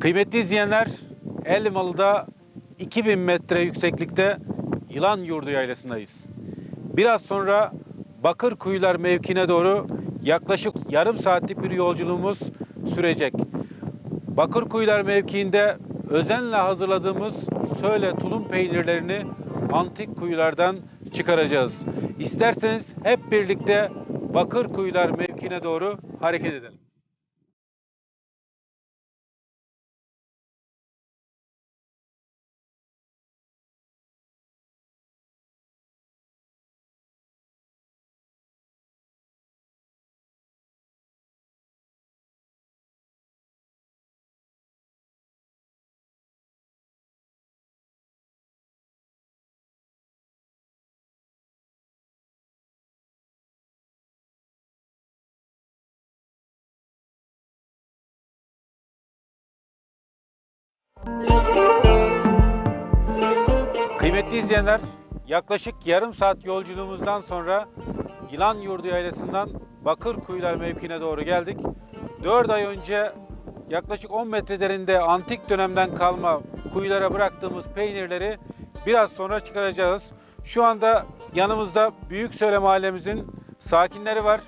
Kıymetli izleyenler, Elmalı'da 2000 metre yükseklikte Yılan Yurdu Yaylası'ndayız. Biraz sonra Bakırkuyular mevkine doğru yaklaşık yarım saatlik bir yolculuğumuz sürecek. Bakırkuyular mevkiinde özenle hazırladığımız söyle tulum peynirlerini antik kuyulardan çıkaracağız. İsterseniz hep birlikte Bakırkuyular mevkine doğru hareket edelim. Kıymetli izleyenler, yaklaşık yarım saat yolculuğumuzdan sonra Yılan Yurdu Yaylası'ndan Bakırkuyular mevkine doğru geldik. 4 ay önce yaklaşık 10 metre derinde antik dönemden kalma kuyulara bıraktığımız peynirleri biraz sonra çıkaracağız. Şu anda yanımızda Büyüksöyle mahallemizin sakinleri var.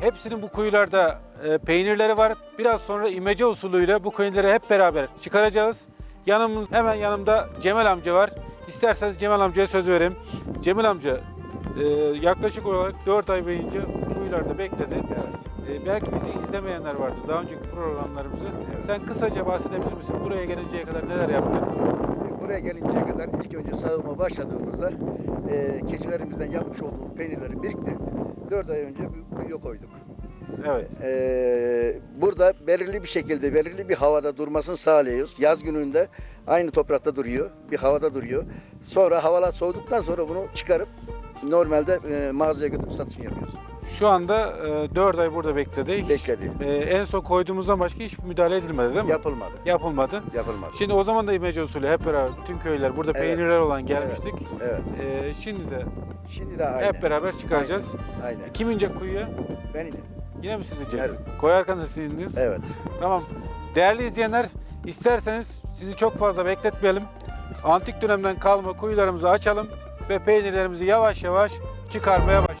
Hepsinin bu kuyularda e, peynirleri var. Biraz sonra imece usulüyle bu peynirleri hep beraber çıkaracağız. Yanımız hemen yanımda Cemal amca var. İsterseniz Cemal amcaya söz vereyim. Cemal amca e, yaklaşık olarak 4 ay boyunca kuyularda bekledi. E, belki bizi izlemeyenler vardır daha önceki programlarımızı. Sen kısaca bahsedebilir misin? Buraya gelinceye kadar neler yaptın? Buraya gelinceye kadar ilk önce sağıma başladığımızda e, keçilerimizden yapmış olduğu peynirleri biriktirip 4 ay önce kuyuya koyduk. Evet. E, burada belirli bir şekilde, belirli bir havada durmasını sağlıyoruz. Yaz gününde aynı toprakta duruyor, bir havada duruyor. Sonra havalar soğuduktan sonra bunu çıkarıp normalde e, mağazaya götürüp satışını yapıyoruz. Şu anda e, 4 ay burada bekledi. Hiç, Bekledi. e, en son koyduğumuzdan başka hiçbir müdahale edilmedi değil mi? Yapılmadı. Yapılmadı. Yapılmadı. Şimdi o zaman da imece usulü hep beraber bütün köyler burada Evet. peynirler olan gelmiştik. Evet. E, şimdi de Şimdi de aynı. hep beraber çıkaracağız. Aynen. Kim inecek kuyuya? Ben yine. Yine mi siz ineceksiniz? Koyarken de siz indiniz. Evet. Tamam. Değerli izleyenler, isterseniz sizi çok fazla bekletmeyelim. Antik dönemden kalma kuyularımızı açalım ve peynirlerimizi yavaş yavaş çıkarmaya. Başlayalım.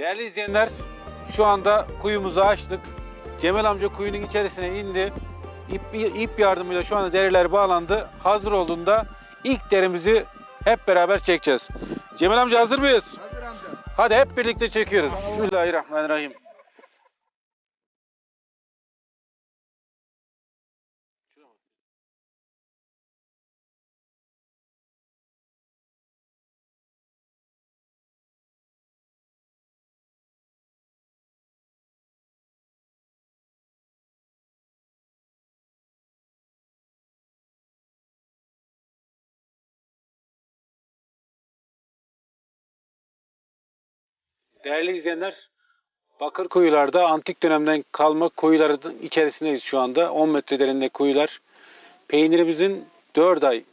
Değerli izleyenler, şu anda kuyumuzu açtık. Cemal amca kuyunun içerisine indi. İp, ip yardımıyla şu anda deriler bağlandı. Hazır olduğunda ilk derimizi hep beraber çekeceğiz. Cemal amca hazır mıyız? Hazır amca. Hadi hep birlikte çekiyoruz. Bismillahirrahmanirrahim. Değerli izleyenler, Bakırkuyular'da antik dönemden kalma kuyuların içerisindeyiz şu anda. 10 metre derinliğinde kuyular. Peynirimizin 4 ay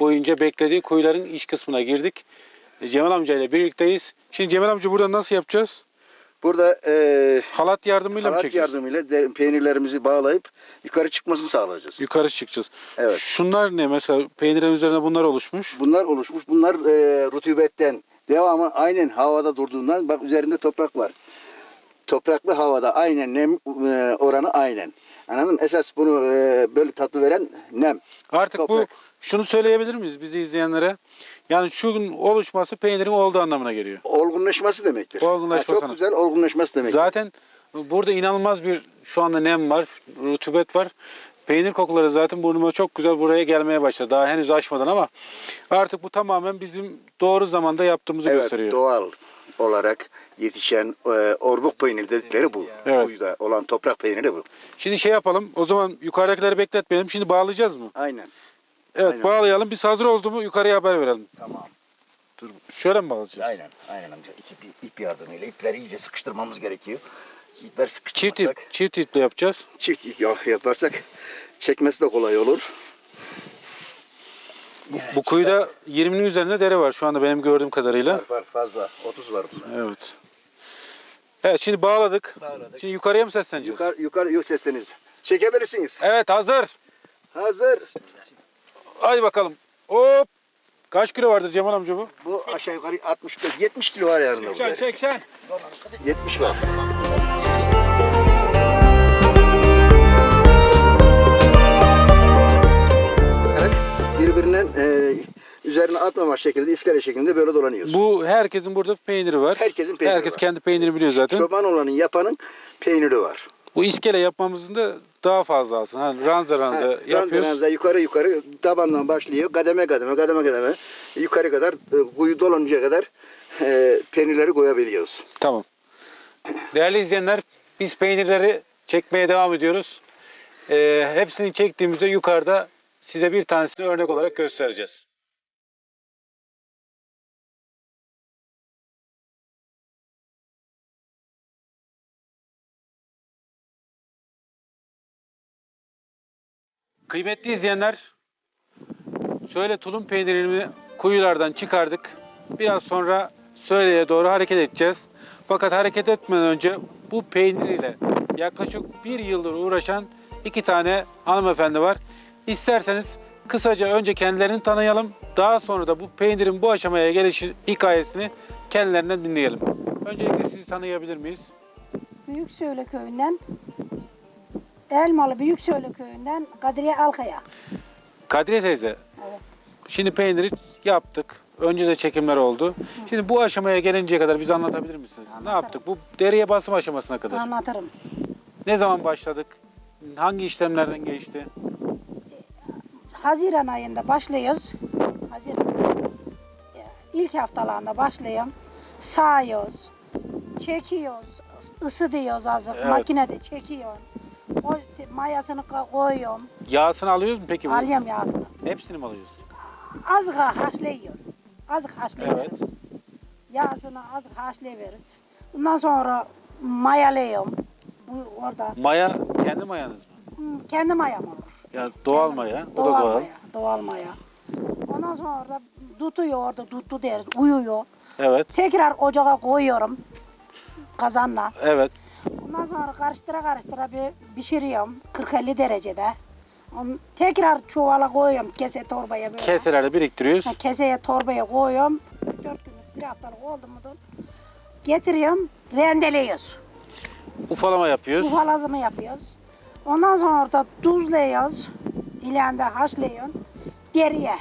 boyunca beklediği kuyuların iç kısmına girdik. E, Cemal amca ile birlikteyiz. Şimdi Cemal amca burada nasıl yapacağız? Burada e, Halat yardımıyla mı halat çekeceğiz? yardımıyla de- peynirlerimizi bağlayıp yukarı çıkmasını sağlayacağız. Yukarı çıkacağız. Evet. Şunlar ne mesela peynirin üzerine bunlar oluşmuş. Bunlar oluşmuş. Bunlar e, rutubetten devamı aynen havada durduğundan bak üzerinde toprak var. Topraklı havada aynen nem e, oranı aynen. Anladın mı? Esas bunu e, böyle tatlı veren nem. Artık Toprak. bu şunu söyleyebilir miyiz bizi izleyenlere? Yani şunun oluşması peynirin olduğu anlamına geliyor. Olgunlaşması demektir. Olgunlaşması. Ha, çok güzel olgunlaşması demektir. Zaten burada inanılmaz bir şu anda nem var, rutubet var. Peynir kokuları zaten burnuma çok güzel buraya gelmeye başladı. Daha henüz açmadan ama artık bu tamamen bizim doğru zamanda yaptığımızı evet, gösteriyor. doğal. olarak yetişen e, orbuk peyniri dedikleri bu. Evet. Kuyuda olan toprak peyniri bu. Şimdi şey yapalım. O zaman yukarıdakileri bekletmeyelim. Şimdi bağlayacağız mı? Aynen. Evet Aynen. bağlayalım. Biz hazır oldu mu yukarıya haber verelim. Tamam. Dur. Şöyle mi bağlayacağız? Aynen. Aynen amca. İki, bir ip yardımıyla ipleri iyice sıkıştırmamız gerekiyor. İpler Çift sıkıştırmazsak, ip, çift iple yapacağız. çift ip ya- yaparsak çekmesi de kolay olur. Bu kuyuda 20'nin üzerinde dere var şu anda benim gördüğüm kadarıyla. Var, var fazla. 30 var bunda. Evet. Evet şimdi bağladık. Bağladık. Şimdi yukarıya mı sesleneceğiz? Yukarı, yukarı yok sesleriniz. Çekebilirsiniz. Evet hazır. Hazır. Hadi bakalım. Hop. Kaç kilo vardır Cemal amca bu? Bu aşağı yukarı 65, 70 kilo var yanında bu. 80. 70 var. Atmamak şekilde iskele şeklinde böyle dolanıyoruz. Bu herkesin burada peyniri var. Herkesin peyniri Herkes var. kendi peynirini biliyor zaten. Çoban olanın yapanın peyniri var. Bu iskele yapmamızın da daha fazla aslında. Hani ranza ranza Ha, yapıyoruz. ranza ranza yukarı yukarı tabandan başlıyor. Kademe kademe kademe kademe yukarı kadar e, kuyu doluncaya kadar e, peynirleri koyabiliyoruz. Tamam. Değerli izleyenler biz peynirleri çekmeye devam ediyoruz. Ee, hepsini çektiğimizde yukarıda size bir tanesini örnek olarak göstereceğiz. Kıymetli izleyenler, Söyle tulum peynirini kuyulardan çıkardık. Biraz sonra Söyle'ye doğru hareket edeceğiz. Fakat hareket etmeden önce bu peynir ile yaklaşık bir yıldır uğraşan iki tane hanımefendi var. İsterseniz kısaca önce kendilerini tanıyalım. Daha sonra da bu peynirin bu aşamaya gelişi hikayesini kendilerinden dinleyelim. Öncelikle sizi tanıyabilir miyiz? Büyük Söyle köyünden Elmalı Büyük Söyle köyünden Kadriye Alkaya. Kadriye teyze, Evet. şimdi peyniri yaptık. Önce de çekimler oldu. Şimdi bu aşamaya gelinceye kadar bize anlatabilir misiniz? Ne Anlatırım. yaptık? Bu deriye basım aşamasına kadar. Anlatırım. Ne zaman başladık? Hangi işlemlerden geçti? Haziran ayında başlıyoruz. Haziran Ya, ilk haftalarında başlayıyorum. Sağıyoruz. Çekiyoruz. ısıtıyoruz azıcık. Evet. Makinede çekiyorum. O mayasını ko- koyuyorum. Yağsını alıyoruz mu peki? bu? Alıyorum yağsını. Hepsini mi alıyoruz? Azıcık haşlıyorum. Azıcık haşlıyorum. Evet. Yağsını azıcık haşlayıveririz. Ondan sonra mayalıyorum. Bu orada Maya kendi mayanız mı? Hmm, kendi mayam olur. Ya doğal maya. O da Doğal, maya. Doğal maya. Ondan sonra tutuyor orada tuttu deriz. Uyuyor. Evet. Tekrar ocağa koyuyorum. Kazanla. Evet. Ondan sonra karıştıra karıştıra bir pişiriyorum. 40-50 derecede. Onu tekrar çuvala koyuyorum. Kese torbaya böyle. Keselerde biriktiriyoruz. Ha, keseye torbaya koyuyorum. 4 günlük bir haftalık oldu mudur? Getiriyorum. Rendeliyoruz. Ufalama yapıyoruz. Ufalazımı yapıyoruz. Ondan sonra da tuzluyoruz. İlanda haşlıyoruz. Deriye.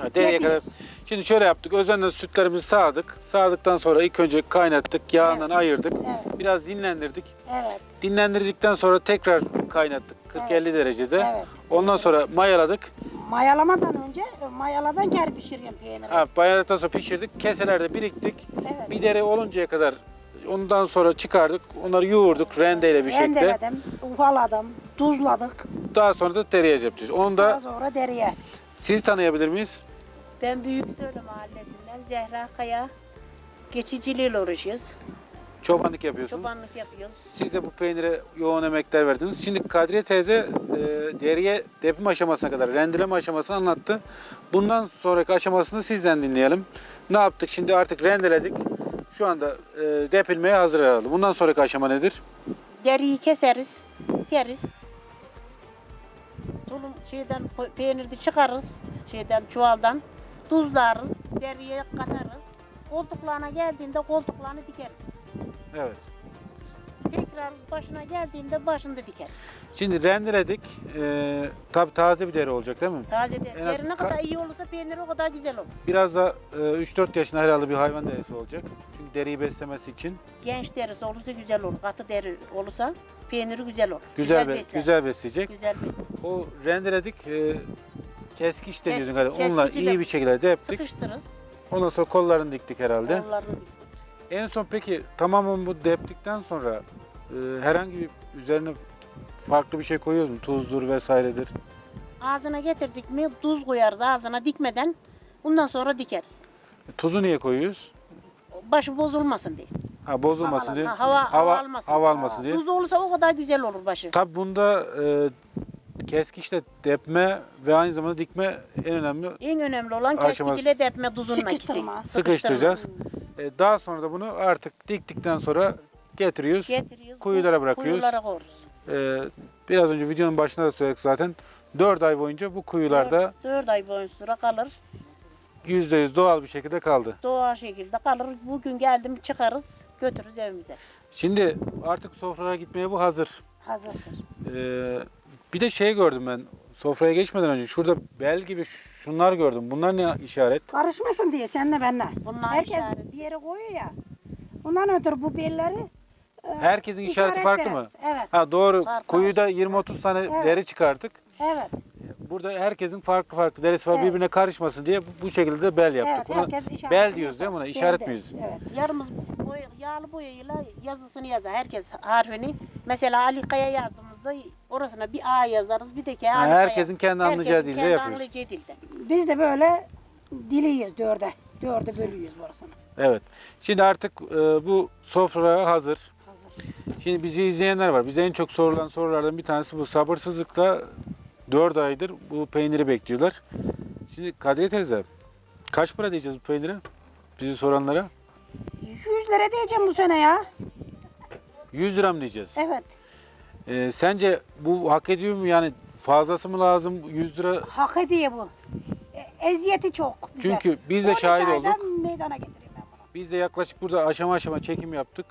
Ha, deriye kadar. Yapıyoruz. Şimdi şöyle yaptık. Özenle sütlerimizi sağdık. Sağdıktan sonra ilk önce kaynattık. Yağından Evet. ayırdık. Evet. Biraz dinlendirdik. Evet. Dinlendirdikten sonra tekrar kaynattık. 40-50 derecede. Evet. Ondan sonra mayaladık. Mayalamadan önce mayaladan geri pişiriyorum peyniri. Ha, mayaladıktan sonra pişirdik. Keselerde biriktik. Evet. Bir dere oluncaya kadar ondan sonra çıkardık. Onları yoğurduk rendeyle bir şekilde. Rendeledim, ufaladım, tuzladık. Daha sonra da deriye yapacağız. Onu Daha da sonra deriye. siz tanıyabilir miyiz? Ben Büyük Söyle Mahallesi'nden Zehra Kaya geçiciliğiyle uğraşıyoruz. Çobanlık yapıyorsunuz. Çobanlık yapıyoruz. Siz de bu peynire yoğun emekler verdiniz. Şimdi Kadriye teyze e, deriye depim aşamasına kadar rendeleme aşamasını anlattı. Bundan sonraki aşamasını sizden dinleyelim. Ne yaptık? Şimdi artık rendeledik. Şu anda e, depilmeye hazır herhalde. Bundan sonraki aşama nedir? Deriyi keseriz, yeriz. Tulum şeyden peyniri çıkarırız, şeyden çuvaldan. Tuzlarız, deriye katarız. Koltuklarına geldiğinde koltuklarını dikeriz. Evet. Tekrar başına geldiğinde başını da dikeriz. Şimdi rendeledik. E, tabii taze bir deri olacak değil mi? Taze deri. En az Deri ne ka- kadar iyi olursa peynir o kadar güzel olur. Biraz da e, 3-4 yaşında herhalde bir hayvan derisi olacak. Çünkü deriyi beslemesi için Genç derisi olursa güzel olur. Katı deri olursa peyniri güzel olur. güzel be, besler. güzel besleyecek. Güzel besler. O rendeledik. E, keskiç deniyorsun Kes- galiba. Onunla keskiçle iyi bir şekilde deptik. Sıkıştırırız. Ondan sonra kollarını diktik herhalde. Kollarını diktik. En son peki tamamen bu deptikten sonra e, herhangi bir üzerine farklı bir şey koyuyoruz mu? Tuzdur vesairedir. Ağzına getirdik mi tuz koyarız ağzına dikmeden. Bundan sonra dikeriz. Tuzu niye koyuyoruz? Başı bozulmasın diye. Ha bozulmasın diye. Ha, hava, hava, almasın. hava almasın diye. Tuz olursa o kadar güzel olur başı. Tabi bunda e, keskiçle depme ve aynı zamanda dikme en önemli. En önemli olan Aşaması- keskiciyle depme ikisi. Sıkıştırma. Sıkıştıracağız. E, daha sonra da bunu artık diktikten sonra getiriyoruz. Getiriyoruz. Kuyulara bırakıyoruz. Kuyulara koyuyoruz. E, biraz önce videonun başında da söyledik zaten. 4 ay boyunca bu kuyularda 4 ay boyunca kalır. %100 doğal bir şekilde kaldı. Doğal şekilde kalır. Bugün geldim çıkarız götürürüz evimize. Şimdi artık sofralara gitmeye bu hazır. Hazırdır. E, bir de şey gördüm ben sofraya geçmeden önce. Şurada bel gibi şunlar gördüm. Bunlar ne işaret? Karışmasın diye senle benle. Bunlar Herkes işaret. bir yere koyuyor ya. Ondan ötürü bu belleri e, Herkesin işareti işaret farklı mı? veririz. Evet. Ha doğru. Farklı. Kuyuda 20-30 tane Evet. deri çıkarttık. Evet. Burada herkesin farklı farklı derisi var Evet. birbirine karışmasın diye bu- bu şekilde de bel yaptık. Evet, Buna herkes bel diyoruz değil mi buna? İşaret miyiz? Evet. Yarımız boya, yağlı boyayla yazısını yazar. Herkes harfini. Mesela Ali Kaya yazdığımızda orasına bir A yazarız bir de ki Ha, herkesin kendi anlayacağı Herkesin dilde kendi yapıyoruz. anlayacağı dilde. Biz de böyle diliyiz dörde. Dörde bölüyoruz burasını. Evet. Şimdi artık e, bu sofraya hazır. Hazır. Şimdi bizi izleyenler var. Bize en çok sorulan sorulardan bir tanesi bu. Sabırsızlıkla 4 aydır bu peyniri bekliyorlar. Şimdi Kadriye teyze kaç para diyeceğiz bu peynire? Bizi soranlara. 100 lira diyeceğim bu sene ya. 100 lira mı diyeceğiz? Evet. E, sence bu hak ediyor mu? Yani fazlası mı lazım? 100 lira Hak ediyor bu. E, eziyeti çok bize. Çünkü biz de 12 şahit olduk. meydana getireyim ben bunu. Biz de yaklaşık burada aşama aşama çekim yaptık.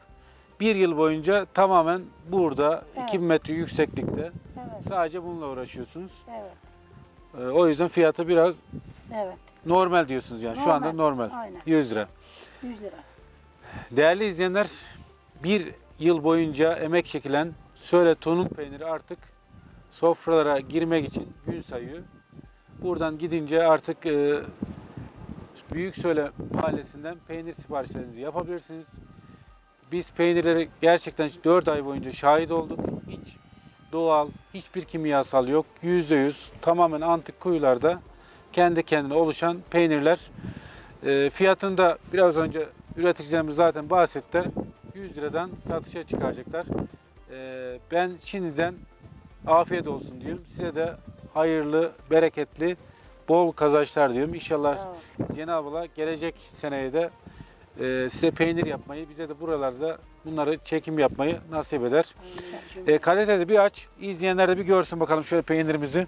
Bir yıl boyunca tamamen burada Evet. 2000 metre yükseklikte Evet. sadece bununla uğraşıyorsunuz. Evet. Ee, o yüzden fiyatı biraz Evet. normal diyorsunuz yani. Şu anda Normal, normal. aynen. 100 lira. 100 lira. Değerli izleyenler bir yıl boyunca emek çekilen Söyle Tonun peyniri artık sofralara girmek için gün sayıyor. Buradan gidince artık e, Büyük Söyle mahallesinden peynir siparişlerinizi yapabilirsiniz. Biz peynirleri gerçekten 4 ay boyunca şahit olduk. Hiç doğal, hiçbir kimyasal yok. %100 tamamen antik kuyularda kendi kendine oluşan peynirler. E, fiyatını biraz önce üreticilerimiz zaten bahsetti. 100 liradan satışa çıkaracaklar. E, ben şimdiden afiyet olsun diyorum. Size de hayırlı, bereketli, bol kazançlar diyorum. İnşallah ol. Cenab-ı Allah gelecek seneye de e, size peynir yapmayı, bize de buralarda bunları çekim yapmayı nasip eder. E, Kadir teyze bir aç, izleyenler de bir görsün bakalım şöyle peynirimizi.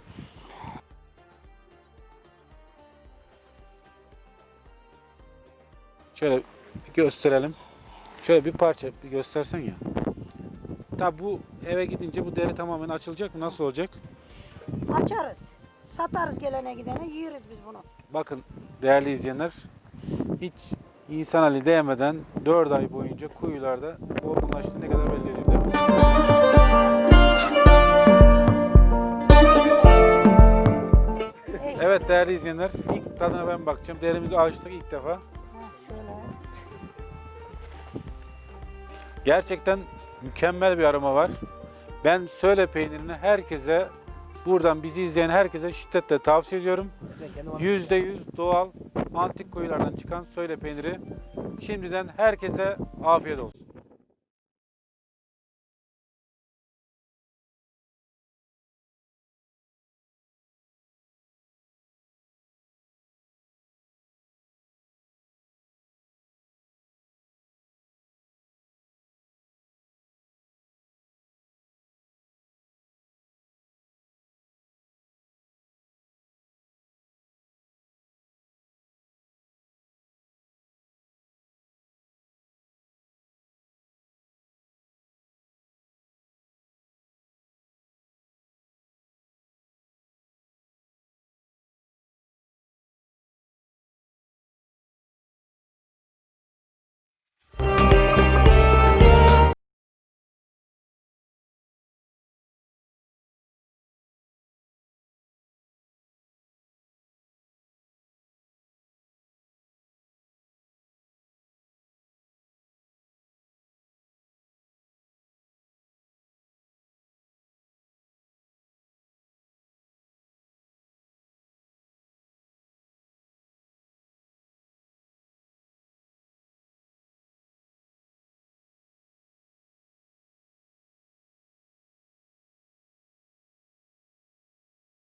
Şöyle bir gösterelim. Şöyle bir parça bir göstersen ya. Tabi bu eve gidince bu deri tamamen açılacak mı? Nasıl olacak? Açarız. Satarız gelene gidene yiyiriz biz bunu. Bakın değerli izleyenler hiç insan ali değmeden 4 ay boyunca kuyularda olgunlaştı ne kadar belli ediyor? Evet değerli izleyenler ilk tadına ben bakacağım. Derimizi açtık ilk defa. Gerçekten mükemmel bir aroma var. Ben söyle peynirini herkese buradan bizi izleyen herkese şiddetle tavsiye ediyorum. %100 doğal antik kuyulardan çıkan söyle peyniri. Şimdiden herkese afiyet olsun.